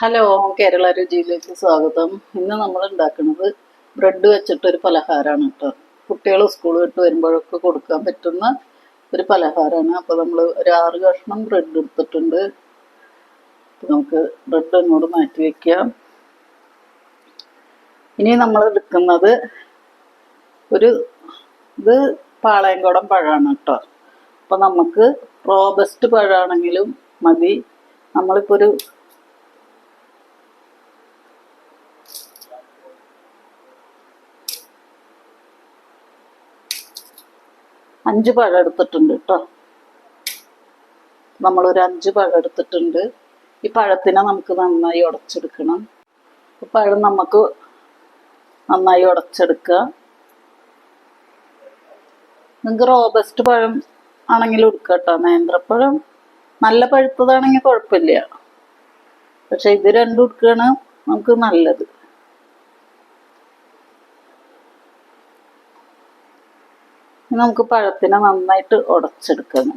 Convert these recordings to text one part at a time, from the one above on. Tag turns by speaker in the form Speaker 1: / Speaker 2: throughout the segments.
Speaker 1: Hello Kerala രുചിയിലേക്ക് സ്വാഗതം. ഇന്ന് നമ്മൾ ഉണ്ടാക്കുന്നത് ബ്രെഡ് വെച്ചിട്ടൊരു പലഹാരമാണ് കേട്ടോ. കുട്ടികൾ സ്കൂൾ വിട്ട് വരുമ്പോഴൊക്കെ കൊടുക്കാൻ പറ്റുന്ന ഒരു പലഹാരമാണ്. അപ്പോൾ നമ്മൾ ഒരു ആറ് കഷ്ണം ബ്രെഡ് എടുത്തിട്ടുണ്ട്. നമുക്ക് ബ്രെഡ് അങ്ങോട്ട് മാറ്റി വെക്കാം. ഇനി നമ്മൾ എടുക്കുന്നത് ഒരു ഇത് പാളയംകുടം പഴമാണ് കേട്ടോ. അപ്പോൾ നമുക്ക് റോബസ്റ്റ് പഴമാണെങ്കിലും മതി. നമ്മളിപ്പോൾ ഒരു അഞ്ച് പഴം എടുത്തിട്ടുണ്ട് കേട്ടോ നമ്മളൊരു അഞ്ച് പഴം എടുത്തിട്ടുണ്ട്. ഈ പഴത്തിനെ നമുക്ക് നന്നായി ഉടച്ചെടുക്കണം. പഴം നമുക്ക് നന്നായി ഉടച്ചെടുക്കുക നിങ്ങൾക്ക് റോബസ്റ്റ് പഴം ആണെങ്കിലും എടുക്കുക കേട്ടോ നേന്ത്രപ്പഴം നല്ല പഴുത്തതാണെങ്കിൽ കുഴപ്പമില്ല. പക്ഷെ ഇത് രണ്ടും എടുക്കുകയാണ് നമുക്ക് നല്ലത്. നമുക്ക് പഴത്തിനെ നന്നായിട്ട് ഉടച്ചെടുക്കാം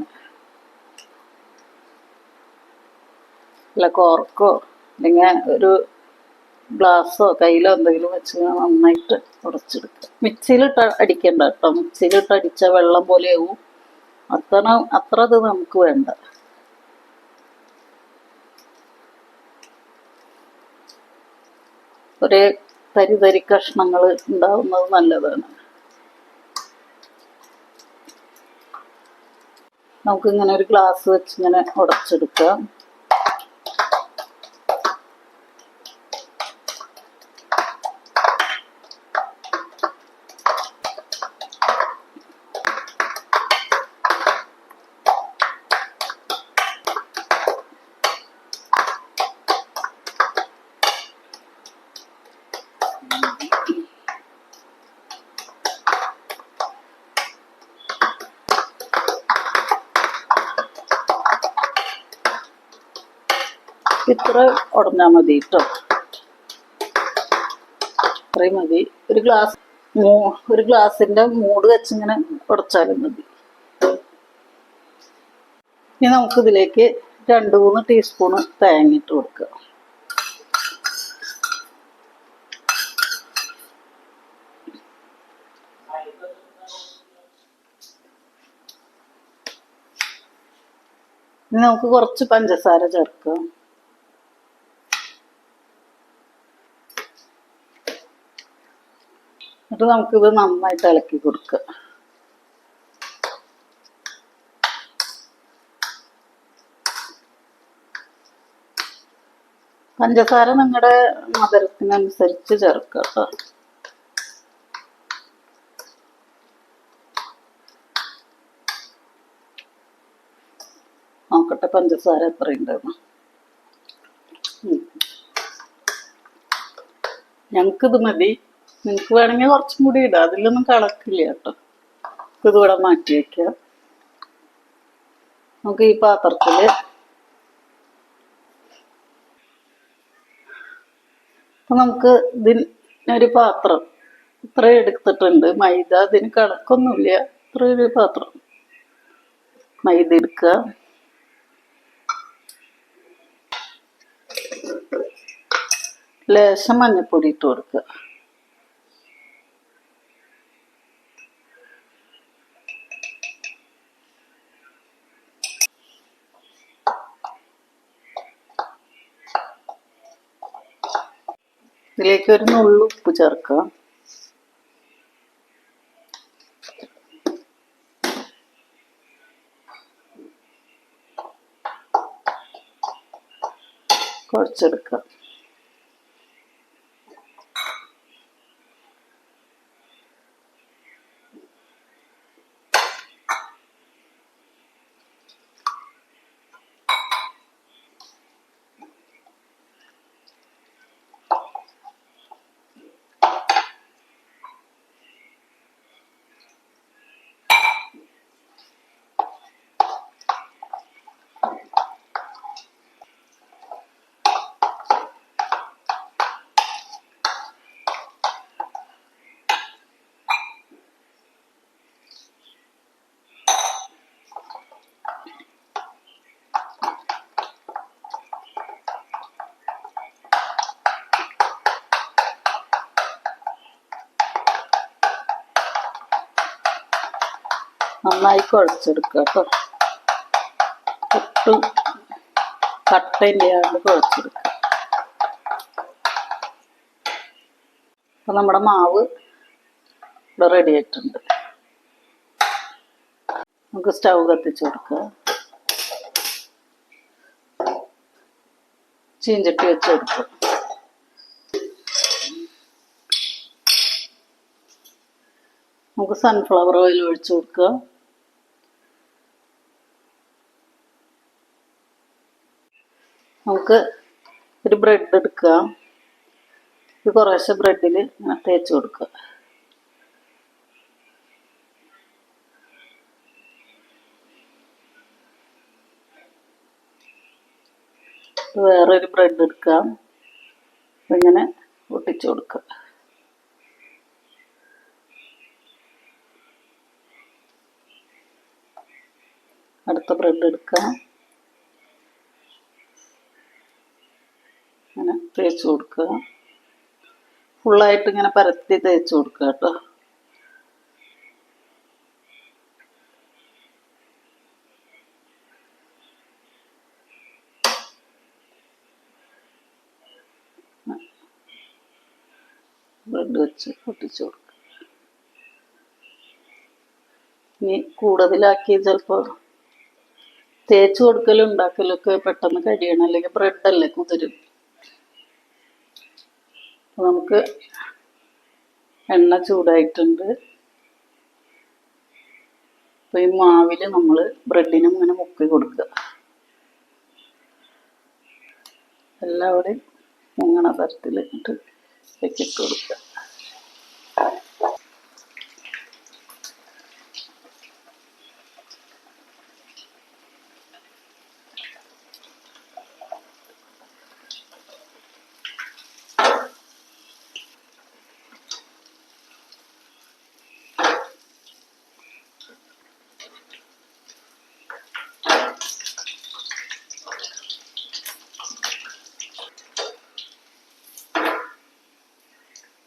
Speaker 1: അല്ല കോർക്കോ അല്ലെങ്കിൽ ഒരു ഗ്ലാസ്സോ കയ്യിലോ എന്തെങ്കിലും വെച്ച് നന്നായിട്ട് ഉടച്ചെടുക്കുക. മിക്സിയിലിട്ട് അടിക്കണ്ട കേട്ടോ. മിക്സിയിലിട്ട് അടിച്ച വെള്ളം പോലെയാവും അത്ര അത്ര അത് നമുക്ക് വേണ്ട. ഒരേ തരി തരി കഷ്ണങ്ങൾ ഉണ്ടാവുന്നത് നല്ലതാണ്. നമുക്ക് ഇങ്ങനെ ഒരു ഗ്ലാസ് വെച്ച് ഇങ്ങനെ ഉടച്ചെടുക്കാം. ഇത്ര ഉടഞ്ഞാൽ മതി കേട്ടോ ഇത്രയും മതി. ഒരു ഗ്ലാസ് ഒരു ഗ്ലാസിന്റെ മൂട് വെച്ചിങ്ങനെ ഉടച്ചാലും മതി. ഇനി നമുക്ക് ഇതിലേക്ക് രണ്ട് മൂന്ന് ടീസ്പൂണ് തേങ്ങ ഇട്ട് കൊടുക്കുക. ഇനി നമുക്ക് കുറച്ച് പഞ്ചസാര ചേർക്കാം എന്നിട്ട് നമുക്കിത് നന്നായിട്ട് ഇളക്കി കൊടുക്കുക. പഞ്ചസാര നിങ്ങളുടെ മധുരത്തിനനുസരിച്ച് ചേർക്കുക കേട്ടോ നോക്കട്ടെ പഞ്ചസാര എത്രയുണ്ടെന്ന്. ഞങ്ങൾക്കിത് മതി. നിങ്ങൾക്ക് വേണമെങ്കിൽ കുറച്ചും കൂടി ഇടാം. അതിലൊന്നും കളക്കില്ല കേട്ടോ. ഇതിവിടെ മാറ്റി വെക്കാം. നമുക്ക് ഈ പാത്രത്തിൽ അപ്പൊ നമുക്ക് ഇതിനൊരു പാത്രം ഇത്ര എടുത്തിട്ടുണ്ട്. മൈദ അതിന് കണക്കൊന്നുമില്ല. ഇത്ര ഒരു പാത്രം. മൈദ എടുക്കുക ലേശം മഞ്ഞപ്പൊടി ഇട്ട് കൊടുക്കുക ഇതിലേക്ക് ഒരു നുള്ളു ഉപ്പ് ചേർക്കുക. കുഴച്ചെടുക്കാം നന്നായി കുഴച്ചെടുക്കുക കേട്ടോ. ഒട്ടും കട്ടയില്ലാണ്ട് കുഴച്ചെടുക്കുക. അപ്പം നമ്മുടെ മാവ് ഇവിടെ റെഡി ആയിട്ടുണ്ട്. നമുക്ക് സ്റ്റൗ കത്തിച്ച് കൊടുക്കുക. ചീഞ്ചട്ടി വെച്ച് കൊടുക്കുക. നമുക്ക് സൺഫ്ലവർ ഓയിൽ ഒഴിച്ചു കൊടുക്കുക. നമുക്ക് ഒരു ബ്രെഡ് എടുക്കുക. ഇത് കുറേശ്ശെ ബ്രെഡിൽ ഇങ്ങനെ തേച്ച് കൊടുക്കുക. വേറൊരു ബ്രെഡ് എടുക്കാം ഇങ്ങനെ ഒട്ടിച്ചു കൊടുക്കുക. അടുത്ത ബ്രെഡ് എടുക്കാം ഇങ്ങനെ തേച്ച് കൊടുക്കുക. ഫുള്ളായിട്ട് ഇങ്ങനെ പരത്തി തേച്ച് കൊടുക്കുക കേട്ടോ. ബ്രെഡ് വെച്ച് പൊട്ടിച്ചു കൊടുക്കുക. ഇനി കൂടുതലാക്കി ചിലപ്പോൾ തേച്ച് കൊടുക്കലും ഉണ്ടാക്കലും ഒക്കെ പെട്ടെന്ന് കഴിയണം. അല്ലെങ്കിൽ ബ്രെഡല്ലേ കുതിരും നമുക്ക് എണ്ണ ചൂടായിട്ടുണ്ട്. അപ്പൊ ഈ മാവിൽ നമ്മൾ ബ്രെഡിനും ഇങ്ങനെ മുക്കി കൊടുക്കുക. എല്ലാവരുടെയും മുങ്ങണ തരത്തിൽ ഇട്ട് വെച്ചിട്ട് കൊടുക്കുക.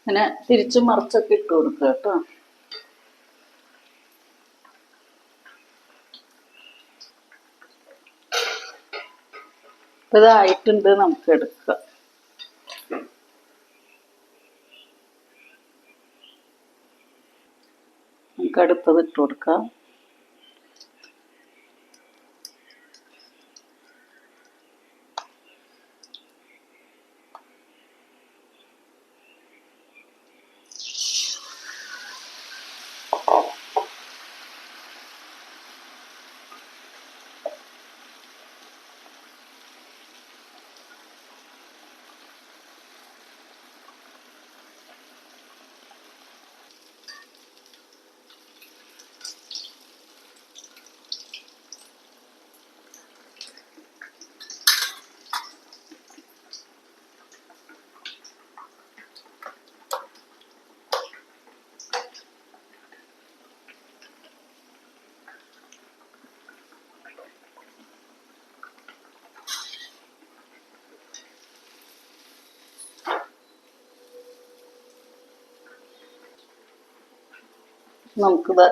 Speaker 1: ഇങ്ങനെ തിരിച്ചും മറിച്ചൊക്കെ ഇട്ട് കൊടുക്കുക കേട്ടോ. ഇതായിട്ടുണ്ട് നമുക്ക് എടുക്കാം. നമുക്ക് അടുത്തത് ഇട്ട് കൊടുക്കാം. നമുക്കിത്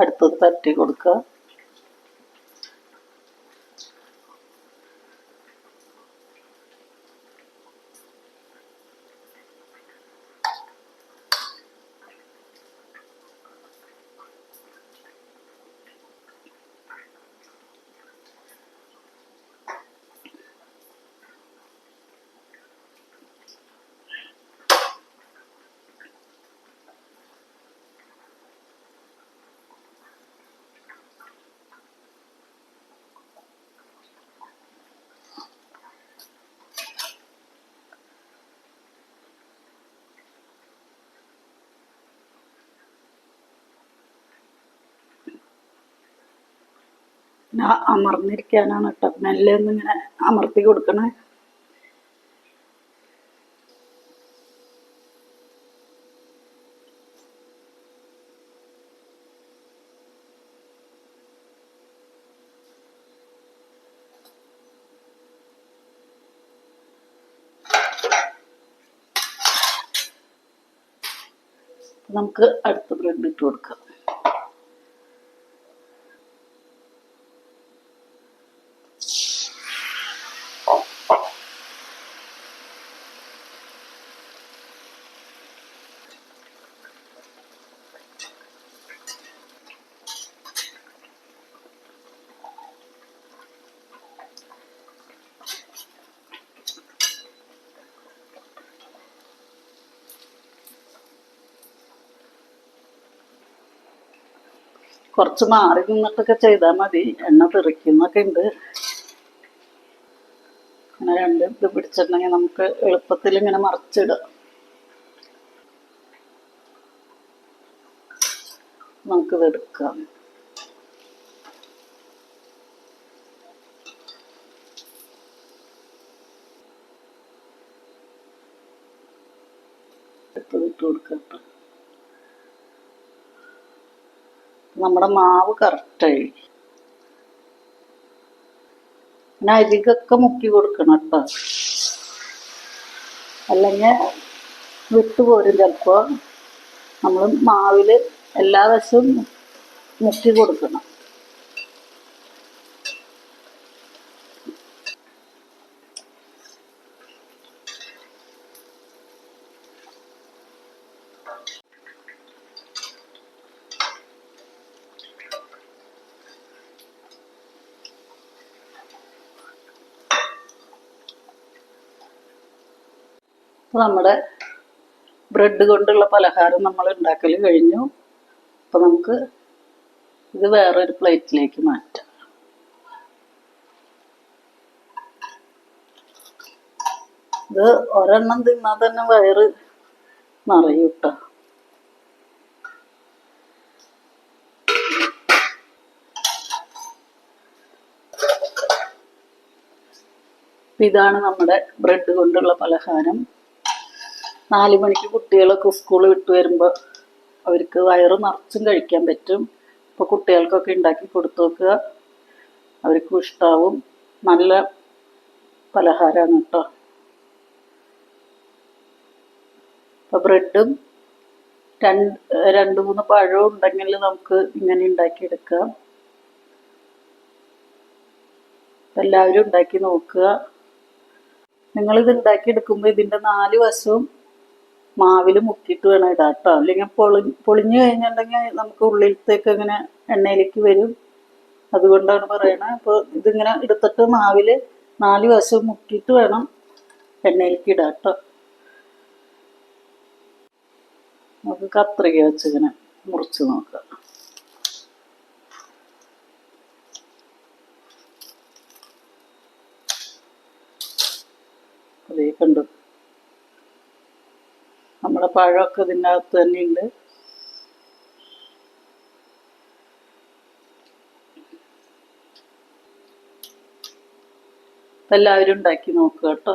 Speaker 1: അടുത്തത് തട്ടി കൊടുക്കുക. പിന്നെ അമർന്നിരിക്കാനാണ് കേട്ടോ. മെല്ലെ ഒന്ന് ഇങ്ങനെ അമർത്തി കൊടുക്കണേ. നമുക്ക് അടുത്ത ബ്രെഡ് ഇട്ട് കൊടുക്കാം. കുറച്ച് മാറി നിന്നിട്ടൊക്കെ ചെയ്താൽ മതി. എണ്ണ തെറിക്കുന്നൊക്കെ ഉണ്ട്. അങ്ങനെ രണ്ട് ഇത് പിടിച്ചിട്ടുണ്ടെങ്കിൽ നമുക്ക് എളുപ്പത്തിൽ ഇങ്ങനെ മറിച്ചിടാം നമുക്കിത് എടുക്കാം. എടുത്തത് ഇട്ട് കൊടുക്കാം നമ്മുടെ മാവ് കറക്റ്റായി പിന്നെ അരികൊക്കെ മുക്കി കൊടുക്കണം കേട്ടോ അല്ലെങ്കിൽ വിട്ടുപോരും ചിലപ്പോൾ നമ്മൾ മാവിൽ എല്ലാ വശവും മുക്കി കൊടുക്കണം. നമ്മുടെ ബ്രെഡ് കൊണ്ടുള്ള പലഹാരം നമ്മൾ ഉണ്ടാക്കൽ കഴിഞ്ഞു. അപ്പോൾ നമുക്ക് ഇത് വേറൊരു പ്ലേറ്റിലേക്ക് മാറ്റാം. ഇത് ഒരെണ്ണം തിന്നാൽ തന്നെ വയറ് നിറയും കേട്ടോ ഇതാണ് നമ്മുടെ ബ്രെഡ് കൊണ്ടുള്ള പലഹാരം. നാല് മണിക്ക് കുട്ടികളൊക്കെ സ്കൂൾ വിട്ട് വരുമ്പോൾ അവർക്ക് വയറ് നിറച്ചും കഴിക്കാൻ പറ്റും. ഇപ്പോൾ കുട്ടികൾക്കൊക്കെ ഉണ്ടാക്കി കൊടുത്തു നോക്കുക. അവർക്കും ഇഷ്ടാവും. നല്ല പലഹാരമാണ് കേട്ടോ. ഇപ്പം ബ്രെഡും രണ്ട് രണ്ട് മൂന്ന് പഴവും ഉണ്ടെങ്കിൽ നമുക്ക് ഇങ്ങനെ ഉണ്ടാക്കിയെടുക്കാം. എല്ലാവരും ഉണ്ടാക്കി നോക്കുക. നിങ്ങളിത് ഉണ്ടാക്കിയെടുക്കുമ്പോൾ ഇതിന്റെ നാല് വശവും മാവിൽ മുക്കിയിട്ട് വേണം ഇടാം കേട്ടോ അല്ലെങ്കിൽ പൊളി പൊളിഞ്ഞു കഴിഞ്ഞിട്ടുണ്ടെങ്കിൽ നമുക്ക് ഉള്ളിലത്തേക്ക് ഇങ്ങനെ എണ്ണയിലേക്ക് വരും. അതുകൊണ്ടാണ് പറയണത് അപ്പോൾ ഇതിങ്ങനെ എടുത്തിട്ട് മാവിൽ നാല് വശം മുക്കിയിട്ട് വേണം എണ്ണയിലേക്ക് ഇടാം കേട്ടോ നമുക്ക് കത്രിക വെച്ച് ഇങ്ങനെ മുറിച്ച് നോക്കാം. അതേ കണ്ടു? നമ്മുടെ പഴമൊക്കെ ഇതിനകത്ത് തന്നെയുണ്ട്. എല്ലാവരും ഉണ്ടാക്കി നോക്കുക കേട്ടോ.